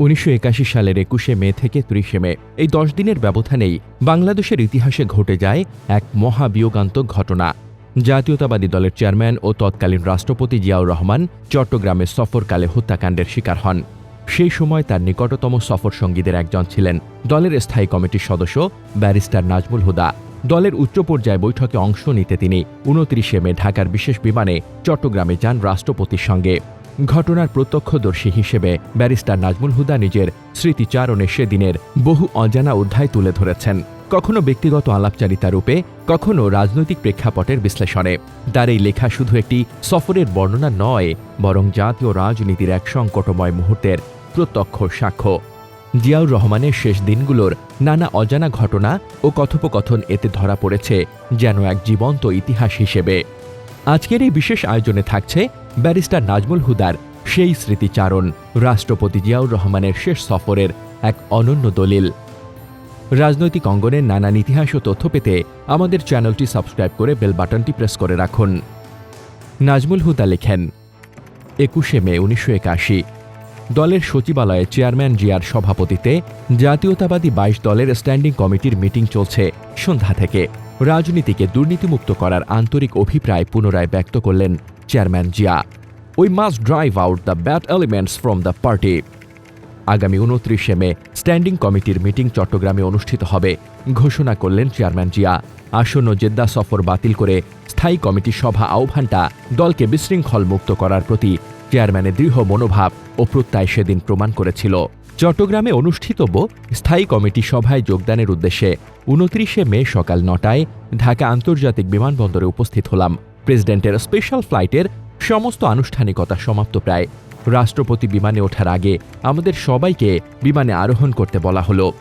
উনিশশো একাশি সালের একুশে মে থেকে ত্রিশে মে। এই দশ দিনের ব্যবধানেই বাংলাদেশের ইতিহাসে ঘটে যায় এক মহাবিয়োগান্তক ঘটনা। জাতীয়তাবাদী দলের চেয়ারম্যান ও তৎকালীন রাষ্ট্রপতি জিয়াউর রহমান চট্টগ্রামে সফরকালে হত্যাকাণ্ডের শিকার হন। সেই সময় তার নিকটতম সফর সঙ্গীদের একজন ছিলেন দলের স্থায়ী কমিটির সদস্য ব্যারিস্টার নাজমুল হুদা। দলের উচ্চ পর্যায়ে বৈঠকে অংশ নিতে তিনি উনত্রিশে মে ঢাকার বিশেষ বিমানে চট্টগ্রামে যান রাষ্ট্রপতির সঙ্গে। ঘটনার প্রত্যক্ষদর্শী হিসেবে ব্যারিস্টার নাজমুল হুদা নিজের স্মৃতিচারণে সেদিনের বহু অজানা অধ্যায় তুলে ধরেছেন। কখনো ব্যক্তিগত আলাপচারিতা রূপে, কখনো রাজনৈতিক প্রেক্ষাপটের বিশ্লেষণে। তার এই লেখা শুধু একটি সফরের বর্ণনা নয়, বরং জাতীয় রাজনীতির এক সংকটময় মুহূর্তের প্রত্যক্ষ সাক্ষ্য। জিয়াউর রহমানের শেষ দিনগুলোর নানা অজানা ঘটনা ও কথোপকথন এতে ধরা পড়েছে যেন এক জীবন্ত ইতিহাস হিসেবে। আজকের এই বিশেষ আয়োজনে থাকছে ব্যারিস্টার নাজমুল হুদার সেই স্মৃতিচারণ, রাষ্ট্রপতি জিয়াউর রহমানের শেষ সফরের এক অনন্য দলিল। রাজনৈতিক অঙ্গনের নানান ইতিহাস ও তথ্য পেতে আমাদের চ্যানেলটি সাবস্ক্রাইব করে বেল বাটনটি প্রেস করে রাখুন। নাজমুল হুদা লেখেন, একুশে মে উনিশশো একাশি, দলের সচিবালয়ে চেয়ারম্যান জিয়ার সভাপতিতে জাতীয়তাবাদী বাইশ দলের স্ট্যান্ডিং কমিটির মিটিং চলছে সন্ধ্যা থেকে। রাজনীতিকে দুর্নীতিমুক্ত করার আন্তরিক অভিপ্রায় পুনরায় ব্যক্ত করলেন chairman Zia we must drive out the bad elements from the party আগামী উনত্রিশে মে স্ট্যান্ডিং কমিটির মিটিং চট্টগ্রামে অনুষ্ঠিত হবে, ঘোষণা করলেন চেয়ারম্যান জিয়া আসন্ন জেদ্দা সফর বাতিল করে স্থায়ী কমিটি সভা আহ্বানটা দলকে বিশৃঙ্খল মুক্ত করার প্রতি চেয়ারম্যানের দৃঢ় মনোভাব ও প্রত্যয় সেদিন প্রমাণ করেছিল। চট্টগ্রামে অনুষ্ঠিতব্য স্থায়ী কমিটি সভায় যোগদানের উদ্দেশ্যে। উনত্রিশে মে সকাল নটায় ঢাকা আন্তর্জাতিক বিমানবন্দরে উপস্থিত হলাম। প্রেসিডেন্টের স্পেশাল ফ্লাইটের সমস্ত আনুষ্ঠানিকতা সমাপ্ত প্রায়। রাষ্ট্রপতি বিমানে ওঠার আগে আমাদের সবাইকে বিমানে আরোহণ করতে বলা হলো।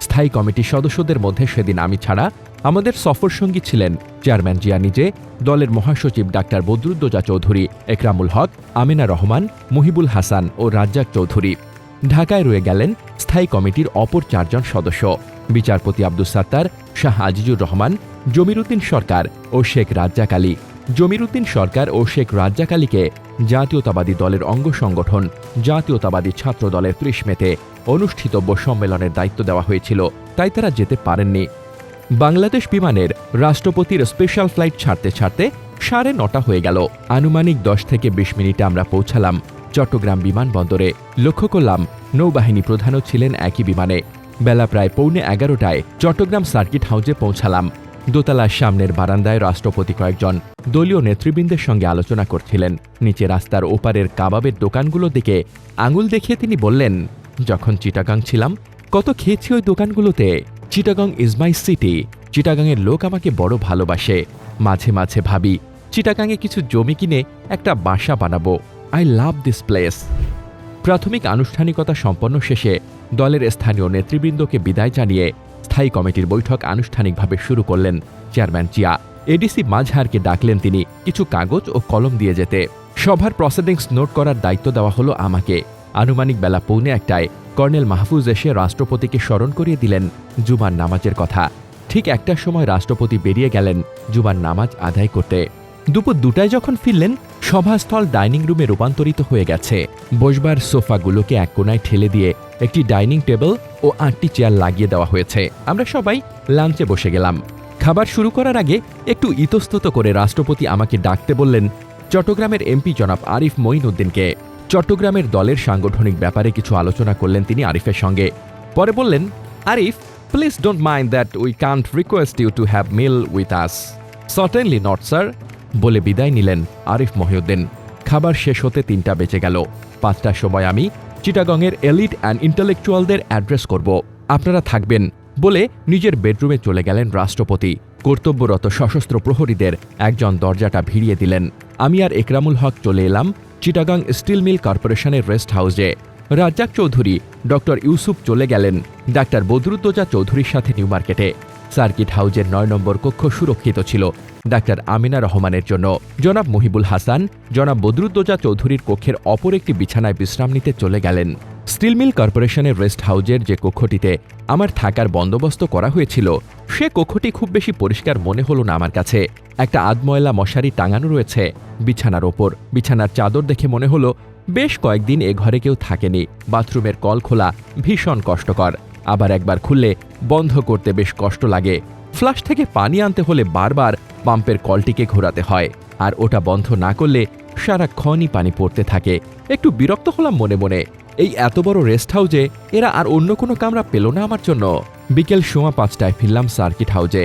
স্থায়ী কমিটির সদস্যদের মধ্যে সেদিন আমি ছাড়া আমাদের সফরসঙ্গী ছিলেন চেয়ারম্যান জিয়া নিজে, দলের মহাসচিব ডাক্তার বদরুদ্দোজা চৌধুরী, একরামুল হক, আমিনা রহমান, মুহিবুল হাসান ও রাজ্জাক চৌধুরী। ঢাকায় রয়ে গেলেন স্থায়ী কমিটির অপর চারজন সদস্য, বিচারপতি আব্দুস সাত্তার, শাহ আজিজুর রহমান, জমিরুদ্দিন সরকার ও শেখ রাজ্জাক আলী। জমিরুদ্দিন সরকার ও শেখ রাজ্জাক আলীকে জাতীয়তাবাদী দলের অঙ্গ সংগঠন, জাতীয়তাবাদী ছাত্র দলের ত্রিশ মেতে অনুষ্ঠিতব্য সম্মেলনের দায়িত্ব দেওয়া হয়েছিল, তাই তারা যেতে পারেননি। বাংলাদেশ বিমানের রাষ্ট্রপতির স্পেশাল ফ্লাইট ছাড়তে ছাড়তে সাড়ে নটা হয়ে গেল। আনুমানিক দশ থেকে বিশ মিনিটে আমরা পৌঁছালাম চট্টগ্রাম বিমানবন্দরে। লক্ষ্য করলাম নৌবাহিনী প্রধানও ছিলেন একই বিমানে। বেলা প্রায় পৌনে এগারোটায় চট্টগ্রাম সার্কিট হাউজে পৌঁছালাম। দোতলার সামনের বারান্দায় রাষ্ট্রপতি কয়েকজন দলীয় নেতৃবৃন্দের সঙ্গে আলোচনা করছিলেন। নিচে রাস্তার ওপারের কাবাবের দোকানগুলো দিকে আঙুল দেখিয়ে তিনি বললেন, যখন চিটাগাং ছিলাম, কত খেয়েছি ওই দোকানগুলোতে। Chittagong is my city. চিটাগাংয়ের লোক আমাকে বড় ভালোবাসে। মাঝে মাঝে ভাবি চিটাগাংয়ে কিছু জমি কিনে একটা বাসা বানাবো। I love this place. প্রাথমিক আনুষ্ঠানিকতা সম্পন্ন শেষে দলের স্থানীয় নেতৃবৃন্দকে বিদায় জানিয়ে স্থায়ী কমিটির বৈঠক আনুষ্ঠানিকভাবে শুরু করলেন চেয়ারম্যান চিয়া এডিসি মাঝহারকে ডাকলেন তিনি কিছু কাগজ ও কলম দিয়ে যেতে। সভার প্রসিডিংস নোট করার দায়িত্ব দেওয়া হলো আমাকে। আনুমানিক বেলা পৌনে একটায় কর্নেল মাহফুজ এসে রাষ্ট্রপতিকে স্মরণ করিয়ে দিলেন জুমার নামাজের কথা। ঠিক একটার সময় রাষ্ট্রপতি বেরিয়ে গেলেন জুমার নামাজ আদায় করতে। দুপুর দুটায় যখন ফিরলেন, সভাস্থল ডাইনিং রুমে রূপান্তরিত হয়ে গেছে। বসবার সোফাগুলোকে এক কোনায় ঠেলে দিয়ে একটি ডাইনিং টেবিল ও আটটি চেয়ার লাগিয়ে দেওয়া হয়েছে। আমরা সবাই লাঞ্চে বসে গেলাম। খাবার শুরু করার আগে একটু ইতস্তত করে রাষ্ট্রপতি আমাকে ডাকতে বললেন, চট্টগ্রামের এমপি জনাব আরিফ মঈনুদ্দিনকে। চট্টগ্রামের দলের সাংগঠনিক ব্যাপারে কিছু আলোচনা করলেন তিনি আরিফের সঙ্গে। পরে বললেন, Arif please don't mind that we can't request you to have meal with us certainly not sir বলে বিদায় নিলেন আরিফ মহিউদ্দিন। খাবার শেষ হতে তিনটা বেঁচে গেল। পাঁচটার সময় আমি চিটাগংয়ের এলিট অ্যান্ড ইন্টেলেকচুয়ালদের অ্যাড্রেস করব। আপনারা থাকবেন বলে নিজের বেডরুমে চলে গেলেন রাষ্ট্রপতি। কর্তব্যরত সশস্ত্র প্রহরীদের একজন দরজাটা ভিড়িয়ে দিলেন। আমি আর একরামুল হক চলে এলাম চিটাগাং স্টিল মিল কর্পোরেশনের রেস্ট হাউসে। রাজ্জাক চৌধুরী, ডক্টর ইউসুফ চলে গেলেন ডাক্তার বদরুদ্দোজা চৌধুরীর সাথে নিউ মার্কেটে। সার্কিট হাউজের নয় নম্বর কক্ষ সুরক্ষিত ছিল। ডাক্তার আমিনা রহমানের জন্য। জনাব মহিবুল হাসান, জনাব বদরুদ্দোজা চৌধুরীর কক্ষের অপর একটি বিছানায় বিশ্রাম নিতে চলে গেলেন। স্টিল মিল কর্পোরেশনের রেস্ট হাউজের যে কক্ষটিতে আমার থাকার বন্দোবস্ত করা হয়েছিল, সে কক্ষটি খুব বেশি পরিষ্কার মনে হলো না আমার কাছে। একটা আধময়লা মশারি টাঙানো রয়েছে বিছানার ওপর। বিছানার চাদর দেখে মনে হলো, বেশ কয়েকদিন এ ঘরে কেউ থাকেনি, বাথরুমের কল খোলা ভীষণ কষ্টকর। আবার একবার খুললে বন্ধ করতে বেশ কষ্ট লাগে। ফ্লাশ থেকে পানি আনতে হলে বারবার পাম্পের কলটিকে ঘোরাতে হয়, আর ওটা বন্ধ না করলে সারাক্ষণই পানি পড়তে থাকে। একটু বিরক্ত হলাম মনে মনে। এই এত বড় রেস্ট হাউজে এরা আর অন্য কোনো কামরা পেল না আমার জন্য। বিকেল সোয়া পাঁচটায় ফিরলাম সার্কিট হাউজে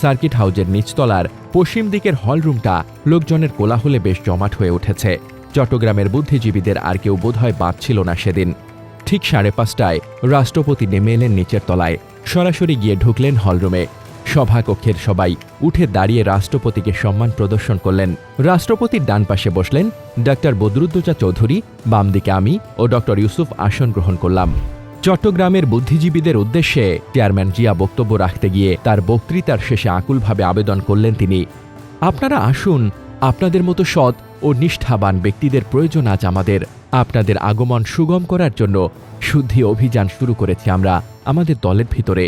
সার্কিট হাউজের নিচতলার পশ্চিম দিকের হল রুমটা লোকজনের কোলাহলে বেশ জমাট হয়ে উঠেছে। চট্টগ্রামের বুদ্ধিজীবীদের আর কেউ বোধহয় বাদ ছিল না সেদিন। ঠিক সাড়ে পাঁচটায় রাষ্ট্রপতি নেমে এলেন নিচের তলায়। সরাসরি গিয়ে ঢুকলেন হলরুমে সভাকক্ষের সবাই উঠে দাঁড়িয়ে রাষ্ট্রপতিকে সম্মান প্রদর্শন করলেন। রাষ্ট্রপতির ডান পাশে বসলেন ডাক্তার বদরুদ্দোজা চৌধুরী, বাম দিকে আমি ও ডক্টর ইউসুফ আসন গ্রহণ করলাম। চট্টগ্রামের বুদ্ধিজীবীদের উদ্দেশ্যে চেয়ারম্যান জিয়া বক্তব্য রাখতে গিয়ে তার বক্তৃতার শেষে আকুলভাবে আবেদন করলেন তিনি। আপনারা আসুন, আপনাদের মতো সৎ ও নিষ্ঠাবান ব্যক্তিদের প্রয়োজন আজ আমাদের। আপনাদের আগমন সুগম করার জন্য শুদ্ধি অভিযান শুরু করেছি আমরা, আমাদের দলের ভিতরে।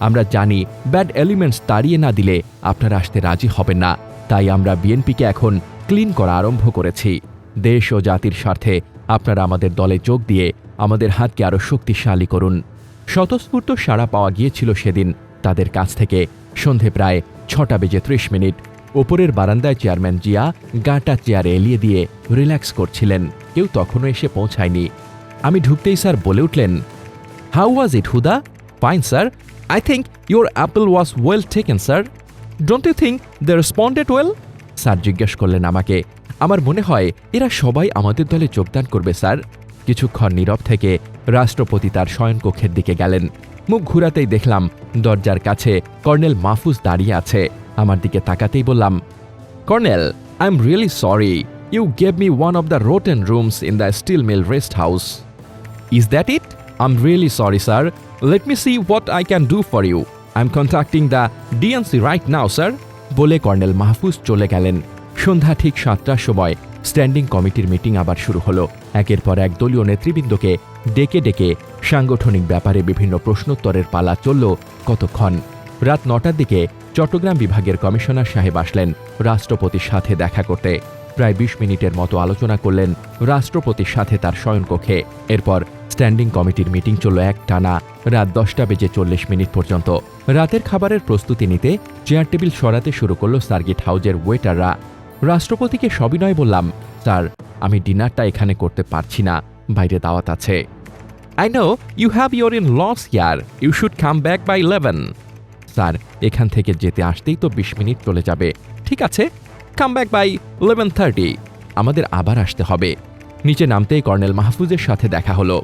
আমরা জানি ব্যাড এলিমেন্টস তাড়িয়ে না দিলে আপনারা আসতে রাজি হবেন না। তাই আমরা বিএনপিকে এখন ক্লিন করা আরম্ভ করেছি। দেশ ও জাতির স্বার্থে আপনারা আমাদের দলে যোগ দিয়ে আমাদের হাতকে আরও শক্তিশালী করুন। স্বতঃস্ফূর্ত সাড়া পাওয়া গিয়েছিল সেদিন। তাদের কাছ থেকে সন্ধে প্রায় ছটা বেজে ত্রিশ মিনিট। ওপরের বারান্দায় চেয়ারম্যান জিয়া গাটা চেয়ারে এলিয়ে দিয়ে রিল্যাক্স করছিলেন। কেউ তখনও এসে পৌঁছায়নি। আমি ঢুকতেই স্যার বলে উঠলেন how was it Huda? Fine sir I think your apple was well taken sir don't you think they responded well sir, জিজ্ঞেস করলেন আমাকে। আমার মনে হয় এরা সবাই আমাদের দলে যোগদান করবে, স্যার। কিছুক্ষণ নীরব থেকে রাষ্ট্রপতি তার শয়নকক্ষের দিকে গেলেন। মুখ ঘুরাতেই দেখলাম দরজার কাছে কর্নেল মাহফুজ দাঁড়িয়ে আছে। আমার দিকে তাকাতেই বললাম, colonel, I am really sorry. You gave me one of the rotten rooms in the steel mill rest house. Is that it? I'm really sorry, sir. Let me see what I can do for you. I'm contacting the DNC right now, sir. বলে colonel Mahfuz চলে গেলেন সন্ধ্যা ঠিক সাতটার সময় standing কমিটির meeting আবার শুরু হলো একের পর এক দলীয় নেতৃবৃন্দকে ডেকে ডেকে সাংগঠনিক ব্যাপারে বিভিন্ন প্রশ্নোত্তরের পালা চলল কতক্ষণ রাত নটার দিকে চট্টগ্রাম বিভাগের কমিশনার সাহেব আসলেন রাষ্ট্রপতির সাথে দেখা করতে প্রায় বিশ মিনিটের মতো আলোচনা করলেন রাষ্ট্রপতির সাথে তার শয়নকক্ষে এরপর স্ট্যান্ডিং কমিটির মিটিং চলল এক টানা, রাত দশটা বেজে চল্লিশ মিনিট পর্যন্ত। রাতের খাবারের প্রস্তুতি নিতে চেয়ার টেবিল সরাতে শুরু করল সার্কিট হাউজের ওয়েটাররা। রাষ্ট্রপতিকে সবিনয় বললাম, স্যার, আমি ডিনারটা এখানে করতে পারছি না, বাইরে দাওয়াত আছে। I know you have your in laws here you should come back by eleven sir, এখান থেকে যেতে আসতেই তো বিশ মিনিট চলে যাবে। ঠিক আছে come back by eleven thirty আমাদের আবার আসতে হবে। নিচে নামতেই কর্নেল মাহফুজের সাথে দেখা হলো।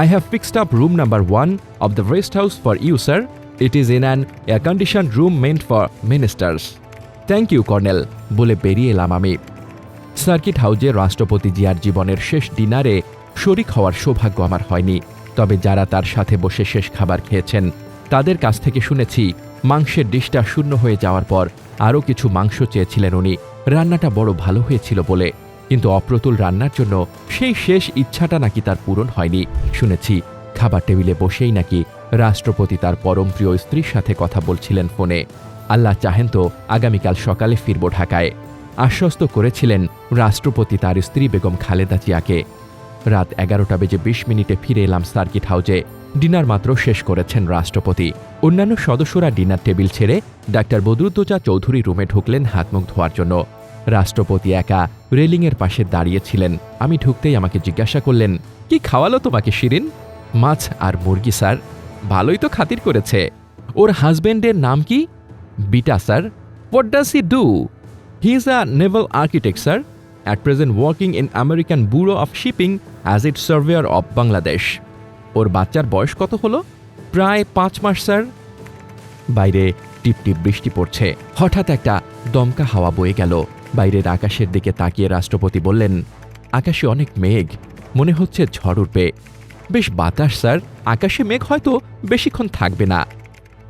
I have fixed up room number one of the rest house for you sir it is in an air condition room meant for ministers thank you colonel বলে বেরিয়ে এলাম আমি। সার্কিট হাউজে রাষ্ট্রপতি জিয়ার জীবনের শেষ ডিনারে শরিক হওয়ার সৌভাগ্য আমার হয়নি। তবে যারা তার সাথে বসে শেষ খাবার খেয়েছেন, তাদের কাছ থেকে শুনেছি মাংসের ডিশটা শূন্য হয়ে যাওয়ার পর আরও কিছু মাংস চেয়েছিলেন উনি। রান্নাটা বড় ভালো হয়েছিল বলে কিন্তু অপ্রতুল রান্নার জন্য সেই শেষ ইচ্ছাটা নাকি তার পূরণ হয়নি। শুনেছি, খাবার টেবিলে বসেই নাকি রাষ্ট্রপতি তার পরম প্রিয় স্ত্রীর সাথে কথা বলছিলেন ফোনে। আল্লাহ চাহেন তো আগামীকাল সকালে ফিরব ঢাকায়। আশ্বস্ত করেছিলেন রাষ্ট্রপতি তার স্ত্রী বেগম খালেদা জিয়াকে। রাত এগারোটা বেজে বিশ মিনিটে ফিরে এলাম সার্কিট হাউজে। ডিনার মাত্র শেষ করেছেন রাষ্ট্রপতি। অন্যান্য সদস্যরা ডিনার টেবিল ছেড়ে ডাক্তার বদরুদ্দোজা চৌধুরী রুমে ঢুকলেন হাতমুখ ধোয়ার জন্য। রাষ্ট্রপতি একা রেলিংয়ের পাশে দাঁড়িয়েছিলেন। আমি ঢুকতেই আমাকে জিজ্ঞাসা করলেন, কি খাওয়ালো তোমাকে, শিরিন? মাছ আর মুরগি, স্যার। ভালোই তো খাতির করেছে। ওর হাজবেন্ডের নাম কি? Bita, sir. What does he do he is a naval architect sir. At present working in American Bureau of Shipping as its surveyor of Bangladesh. ওর বাচ্চার বয়স কত হলো? প্রায় পাঁচ মাস, স্যার। বাইরে টিপটিপ বৃষ্টি পড়ছে। হঠাৎ একটা দমকা হাওয়া বয়ে গেল। বাইরের আকাশের দিকে তাকিয়ে রাষ্ট্রপতি বললেন, আকাশে অনেক মেঘ, মনে হচ্ছে ঝড় উঠবে। বেশ বাতাস, স্যার। আকাশে মেঘ হয়তো বেশিক্ষণ থাকবে না।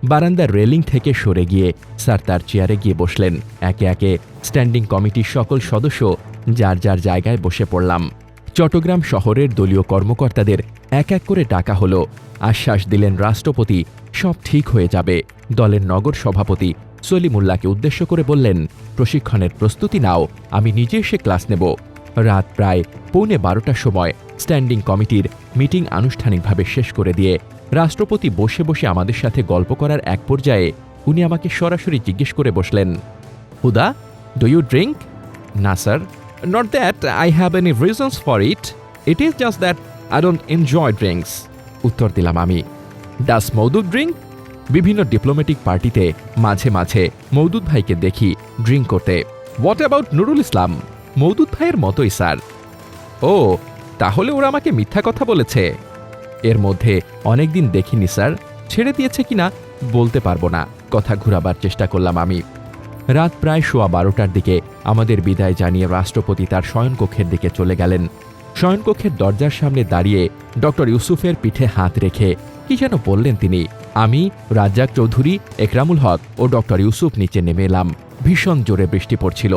বারান্দার রেলিং থেকে সরে গিয়ে স্যার তার চেয়ারে গিয়ে বসলেন। একে একে স্ট্যান্ডিং কমিটির সকল সদস্য যার যার জায়গায় বসে পড়লাম। চট্টগ্রাম শহরের দলীয় কর্মকর্তাদের এক এক করে ডাকা হলো। আশ্বাস দিলেন রাষ্ট্রপতি, সব ঠিক হয়ে যাবে। দলের নগর সভাপতি সলিমুল্লাহকে উদ্দেশ্য করে বললেন, প্রশিক্ষণের প্রস্তুতি নাও, আমি নিজে এসে ক্লাস নেব। রাত প্রায় পৌনে বারোটার সময় স্ট্যান্ডিং কমিটির মিটিং আনুষ্ঠানিকভাবে শেষ করে দিয়ে রাষ্ট্রপতি বসে বসে আমাদের সাথে গল্প করার এক পর্যায়ে উনি আমাকে সরাসরি জিজ্ঞেস করে বসলেন, হুদা ডু ইউ ড্রিঙ্ক না, sir. Not that I have any reasons for it it is just that I don't enjoy drinks উত্তর দিলাম আমি ডাস মৌদুদ ড্রিঙ্ক বিভিন্ন ডিপ্লোম্যাটিক পার্টিতে মাঝে মাঝে মৌদুদ ভাইকে দেখি ড্রিঙ্ক করতে। হোয়াট অ্যাবাউট নুরুল ইসলাম মৌদুদ ভাইয়ের মতোই, স্যার। ও, তাহলে ওরা আমাকে মিথ্যা কথা বলেছে। এর মধ্যে অনেকদিন দেখিনি, স্যার। ছেড়ে দিয়েছে কিনা বলতে পারব না। কথা ঘুরাবার চেষ্টা করলাম আমি। রাত প্রায় সোয়া বারোটার দিকে আমাদের বিদায় জানিয়ে রাষ্ট্রপতি তার শয়নকক্ষের দিকে চলে গেলেন। শয়নকক্ষের দরজার সামনে দাঁড়িয়ে ডক্টর ইউসুফের পিঠে হাত রেখে কি যেন বললেন তিনি। আমি, রাজ্জাক চৌধুরী, একরামুল হক ও ডক্টর ইউসুফ নিচে নেমে এলাম। ভীষণ জোরে বৃষ্টি পড়ছিল।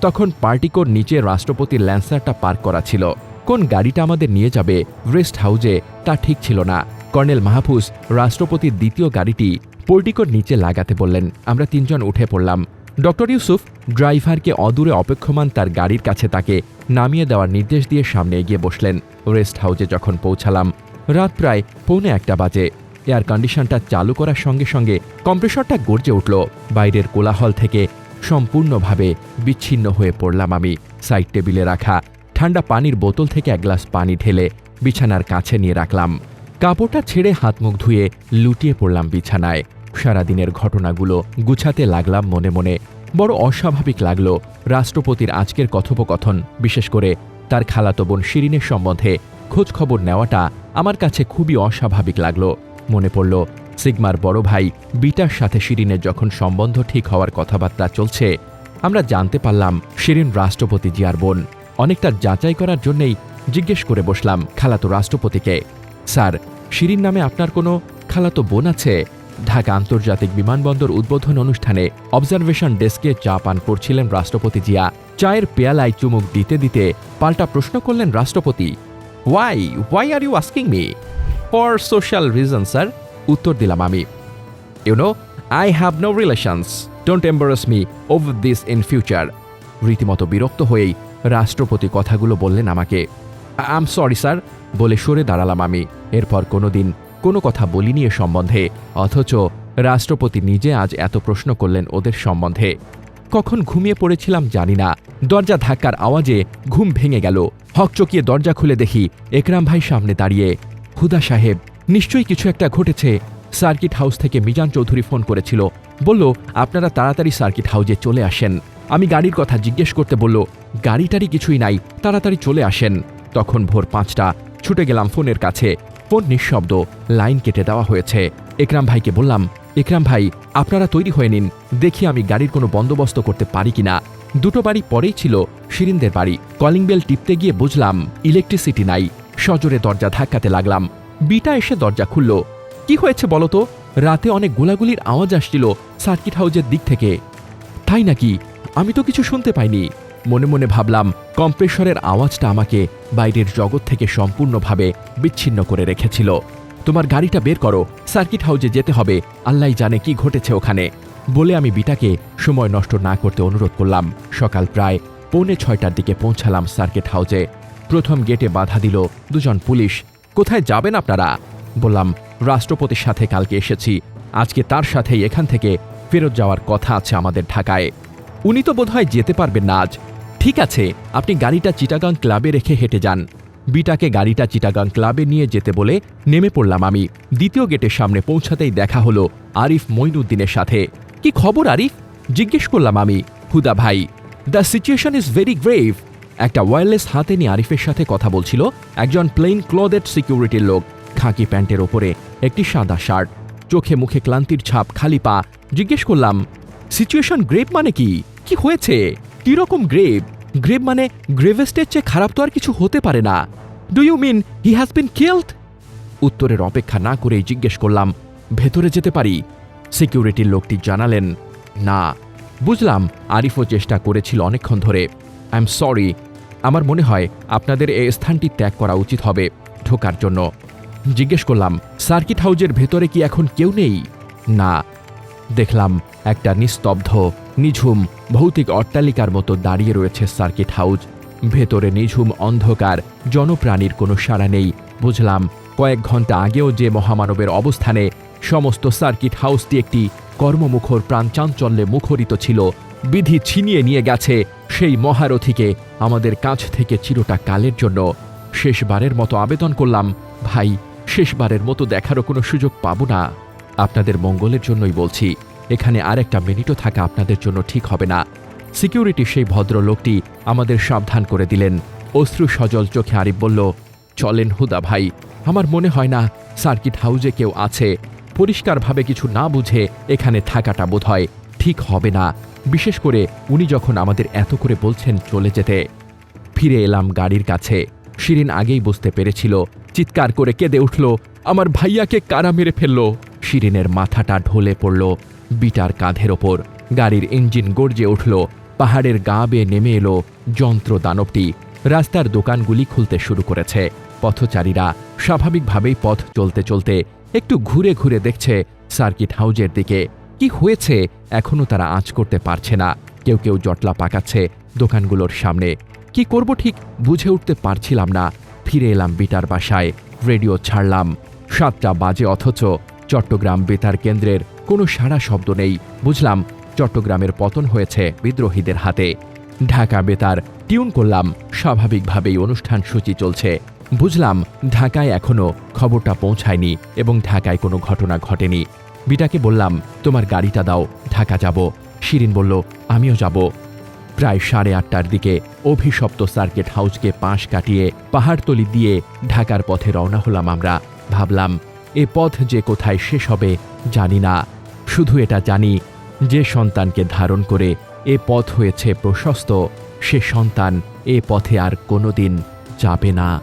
তখন পার্টিকোর নিচে রাষ্ট্রপতির ল্যান্সারটা পার্ক করা ছিল। কোন গাড়িটা আমাদের নিয়ে যাবে, রেস্ট হাউজে, তা ঠিক ছিল না। কর্নেল মাহফুজ, রাষ্ট্রপতির দ্বিতীয় গাড়িটি পোর্টিকোর নিচে লাগাতে বললেন, আমরা তিনজন উঠে পড়লাম। ডক্টর ইউসুফ ড্রাইভারকে অদূরে অপেক্ষমান তার গাড়ির কাছে তাকে নামিয়ে দেওয়ার নির্দেশ দিয়ে সামনে এগিয়ে বসলেন। রেস্ট হাউজে যখন পৌঁছালাম, রাত প্রায় পৌনে একটা বাজে। এয়ার কন্ডিশনটা চালু করার সঙ্গে সঙ্গে কম্প্রেসরটা গর্জে উঠল। বাইরের কোলাহল থেকে সম্পূর্ণভাবে বিচ্ছিন্ন হয়ে পড়লাম আমি। সাইড টেবিলে রাখা ঠান্ডা পানির বোতল থেকে এক গ্লাস পানি ঢেলে বিছানার কাছে নিয়ে রাখলাম। কাপড়টা ছেড়ে হাত মুখ ধুয়ে লুটিয়ে পড়লাম বিছানায়। সারাদিনের ঘটনাগুলো গুছাতে লাগলাম মনে মনে। বড় অস্বাভাবিক লাগল রাষ্ট্রপতির আজকের কথোপকথন, বিশেষ করে তার খালাতো বোন শিরিনের সম্বন্ধে খোঁজ খবর নেওয়াটা আমার কাছে খুবই অস্বাভাবিক লাগল। মনে পড়ল, সিগমার বড় ভাই বিটার সাথে শিরিনের যখন সম্বন্ধ ঠিক হওয়ার কথাবার্তা চলছে, আমরা জানতে পারলাম শিরিন রাষ্ট্রপতি জিয়ার বোন। অনেকটা যাচাই করার জন্যেই জিজ্ঞেস করে বসলাম খালাতো রাষ্ট্রপতিকে, স্যার, শিরিন নামে আপনার কোনো খালাতো বোন আছে? ঢাকা আন্তর্জাতিক বিমানবন্দর উদ্বোধন অনুষ্ঠানে অবজারভেশন ডেস্কে চা পান করছিলেন রাষ্ট্রপতি জিয়া। চায়ের পেয়ালায় চুমুক দিতে দিতে পাল্টা প্রশ্ন করলেন রাষ্ট্রপতি why why are you asking me for social reason sir, উত্তর দিলাম আমি। You know I have no relations don't embarrass me over this in future রীতিমতো বিরক্ত হয়েই রাষ্ট্রপতি কথাগুলো বললেন আমাকে। আম সরি স্যার, বলে সরে দাঁড়ালাম আমি। এরপর কোনোদিন কোনো কথা বলিনি এ সম্বন্ধে, অথচ রাষ্ট্রপতি নিজে আজ এত প্রশ্ন করলেন ওদের সম্বন্ধে। কখন ঘুমিয়ে পড়েছিলাম জানি না। দরজা ধাক্কার আওয়াজে ঘুম ভেঙে গেল। হকচকিয়ে দরজা খুলে দেখি একরাম ভাই সামনে দাঁড়িয়ে হুদা সাহেব, নিশ্চয়ই কিছু একটা ঘটেছে। সার্কিট হাউস থেকে মিজান চৌধুরী ফোন করেছিল। বলল, আপনারা তাড়াতাড়ি সার্কিট হাউজে চলে আসেন। আমি গাড়ির কথা জিজ্ঞেস করতে বলল, গাড়িটারই কিছুই নাই, তাড়াতাড়ি চলে আসেন। তখন ভোর পাঁচটা, ছুটে গেলাম ফোনের কাছে। ফোন নিঃশব্দ, লাইন কেটে দেওয়া হয়েছে। একরাম ভাইকে বললাম, একরাম ভাই, আপনারা তৈরি হয়ে নিন, দেখি আমি গাড়ির কোনো বন্দোবস্ত করতে পারি কিনা। দুটো বাড়ি পরেই ছিল শিরিনদের বাড়ি। কলিং বেল টিপতে গিয়ে বুঝলাম, ইলেকট্রিসিটি নাই। সজোরে দরজা ধাক্কাতে লাগলাম। বিটা এসে দরজা খুলল। কি হয়েছে বলতো রাতে অনেক গোলাগুলির আওয়াজ আসছিল সার্কিট হাউজের দিক থেকে। তাই নাকি? আমি তো কিছু শুনতে পাইনি। মনে মনে ভাবলাম, কম্প্রেসরের আওয়াজটা আমাকে বাইরের জগৎ থেকে সম্পূর্ণভাবে বিচ্ছিন্ন করে রেখেছিল। তোমার গাড়িটা বের করো, সার্কিট হাউজে যেতে হবে, আল্লাহ জানে কি ঘটেছে ওখানে। বলে আমি বিটাকে সময় নষ্ট না করতে অনুরোধ করলাম। সকাল প্রায় পৌনে ছয়টার দিকে পৌঁছালাম সার্কিট হাউজে। প্রথম গেটে বাধা দিল দুজন পুলিশ। কোথায় যাবেন আপনারা? বললাম, রাষ্ট্রপতির সাথে কালকে এসেছি। আজকে তার সাথেই এখান থেকে ফেরত যাওয়ার কথা আছে আমাদের ঢাকায়। উনি তো বোধহয় যেতে পারবেন না আজ। ঠিক আছে, আপনি গাড়িটা চিটাগাং ক্লাবে রেখে হেঁটে যান। বিটাকে গাড়িটা চিটাগাং ক্লাবে নিয়ে যেতে বলে নেমে পড়লাম আমি। দ্বিতীয় গেটের সামনে পৌঁছাতেই দেখা হলো আরিফ মইনুদ্দিনের সাথে। কি খবর আরিফ? জিজ্ঞেস করলাম আমি, হুদা ভাই, the situation is very grave. একটা ওয়্যারলেস হাতে নিয়ে আরিফের সাথে কথা বলছিল একজন প্লেন ক্লথেড সিকিউরিটির লোক, খাঁকি প্যান্টের ওপরে একটি সাদা শার্ট। চোখে মুখে ক্লান্তির ছাপ, খালি পা। জিজ্ঞেস করলাম সিচুয়েশন গ্রেপ মানে কি? কি হয়েছে? কীরকম গ্রেপ গ্রেপ মানে গ্রেভেস্টের চেয়ে খারাপ তো আর কিছু হতে পারে না। Do you mean he has been killed উত্তরের অপেক্ষা না করেই জিজ্ঞেস করলাম, ভেতরে যেতে পারি? সিকিউরিটির লোকটি জানালেন, না। বুঝলাম, আরিফও চেষ্টা করেছিল অনেকক্ষণ ধরে। আই এম সরি আমার মনে হয় আপনাদের এই স্থানটি ত্যাগ করা উচিত হবে ঢোকার জন্য। জিজ্ঞেস করলাম, সার্কিট হাউজের ভেতরে কি এখন কেউ নেই? না। দেখলাম একটা নিস্তব্ধ, নিঝুম, ভৌতিক অট্টালিকার মতো দাঁড়িয়ে রয়েছে সার্কিট হাউজ। ভেতরে নিঝুম অন্ধকার, জনপ্রাণীর কোনো সাড়া নেই। বুঝলাম, কয়েক ঘণ্টা আগেও যে মহামানবের অবস্থানে সমস্ত সার্কিট হাউসটি একটি কর্মমুখর প্রাণচাঞ্চল্যে মুখরিত ছিল বিধি ছিনিয়ে নিয়ে গেছে সেই মহারথীকে। আমাদের কাছ থেকে চিরটা কালের জন্য শেষবারের মতো আবেদন করলাম। ভাই, শেষবারের মতো দেখারও কোনো সুযোগ পাবো না। আপনাদের মঙ্গলের জন্যই বলছি, এখানে আর একটা মিনিটও থাকা আপনাদের জন্য ঠিক হবে না। সিকিউরিটি সেই ভদ্রলোকটি আমাদের সাবধান করে দিলেন। অশ্রু সজল চোখে আরিফ বলল, চলেন হুদা ভাই, আমার মনে হয় না সার্কিট হাউজে কেউ আছে। পরিষ্কারভাবে কিছু না বুঝে এখানে থাকাটা বোধহয় ঠিক হবে না। বিশেষ করে উনি যখন আমাদের এত করে বলছেন চলে যেতে। ফিরে এলাম গাড়ির কাছে। শিরিন আগেই বুঝতে পেরেছিল। চিৎকার করে কেঁদে উঠল, আমার ভাইয়াকে কারা মেরে ফেলল? শিরিনের মাথাটা ঢলে পড়ল বিটার কাঁধের ওপর। গাড়ির ইঞ্জিন গর্জে উঠল। পাহাড়ের গা বেয়ে নেমে এলো যন্ত্র দানবটি রাস্তার দোকানগুলি খুলতে শুরু করেছে। পথচারীরা স্বাভাবিকভাবেই পথ চলতে চলতে একটু ঘুরে ঘুরে দেখছে সার্কিট হাউজের দিকে। কি হয়েছে এখনও তারা আঁচ করতে পারছে না। কেউ কেউ জটলা পাকাচ্ছে দোকানগুলোর সামনে। কি করব ঠিক বুঝে উঠতে পারছিলাম না। ফিরে এলাম বিটার বাসায়, রেডিও ছাড়লাম। সাতটা বাজে অথচ চট্টগ্রাম বেতার কেন্দ্রের কোনো সাড়া শব্দ নেই। বুঝলাম চট্টগ্রামের পতন হয়েছে বিদ্রোহীদের হাতে। ঢাকা বেতার টিউন করলাম, স্বাভাবিকভাবেই অনুষ্ঠান সূচি চলছে। বুঝলাম ঢাকায় এখনও খবরটা পৌঁছায়নি এবং ঢাকায় কোনো ঘটনা ঘটেনি। বিটাকে বললাম, তোমার গাড়িটা দাও, ঢাকা যাব। শিরিন বলল, আমিও যাব। প্রায় সাড়ে আটটার দিকে অভিশপ্ত সার্কিট হাউসকে পাশ কাটিয়ে পাহাড়তলি দিয়ে ঢাকার পথে রওনা হলাম আমরা। ভাবলাম, এ পথ যে কোথায় শেষ হবে, জানি না। শুধু এটা জানি, যে সন্তানকে ধারণ করে এ পথ হয়েছে প্রশস্ত, সে সন্তান এ পথে আর কোনোদিন যাবে না।